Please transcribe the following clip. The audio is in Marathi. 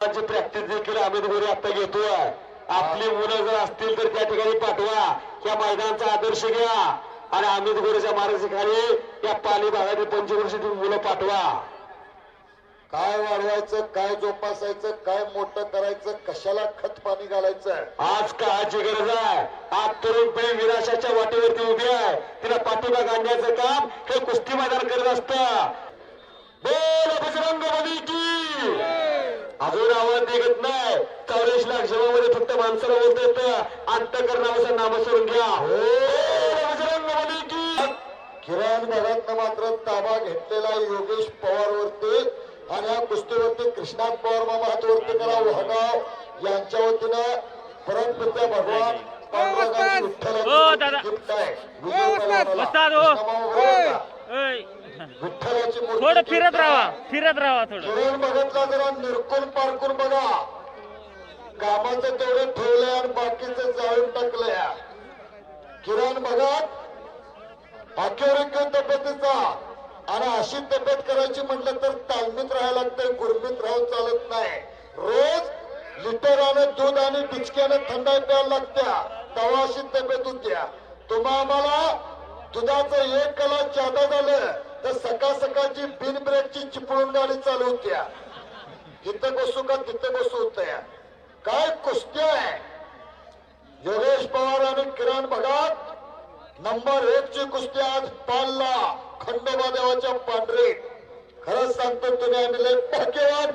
प्रॅक्टिस देखील अमित गोरे आता घेतोय. आपली मुलं जर असतील तर त्या ठिकाणी पाठवा. या मैदानाचा आदर्श घ्या. आणि अमित गोरेच्या मार्गदर्शनाखाली या पाली भागातील पंचवर्षीतील मुलं पाठवा. काय वाढवायचं काय जोपासायचं काय मोठं करायचं कशाला खत पाणी घालायचं? आज काळाची गरज आहे. आज तरुण पिढी विनाशाच्या वाटेवरती उभी आहे. तिला पाठिंबा आणण्याचं काम हे कुस्ती मैदान करत असत. बोल अजून आवाज निघत नाही. चौऱ्याऐंशी लाख जगामध्ये फक्त माणसाला बोलता येतं अंतकरणाचं नामस्मरण घ्या. बली की. किरण भगतनं मात्र ताबा घेतलेला योगेश पवार वरती आणि या कुस्तीवरती कृष्णात पवार मामा हातवरती करा. वहगाव यांच्या वतीनं परत पित्या भगवान आणि विठ्ठलाची मूर्ती थोडं फिरत राहा. फिरत राहा थोडं. किरण भगतला जरा निरकून पारकून बघा. कामाचं तेवढं ठेवलंय आणि बाकीचं जाळून टाकलंय. किरण भगत अखेरिक तब्येतीचा. आणि अशी तब्येत करायची म्हटलं तर तालमीत राहायला लागतंय गुरमीत राहून चालत नाही. रोज लिटरानं दूध आणि बिचक्यानं थंडाई प्यायला लागत्या. तेव्हा अशी तब्येत होत्या. तुम्हा आम्हाला दुधाचं एक कला जादा झालं. तर सकाळ सकाळची बिन ब्रेकची चिपळून गाडी चालू इथं बसू का तिथं बसू होत्या काय कुस्ती आहे? योगेश पवार आणि किरण भगत नंबर एक ची कुस्ती आज पालला खंडोबा देवाच्या पांढरे खरंच सांगतो तुम्ही आम्ही लय भाग्यवान.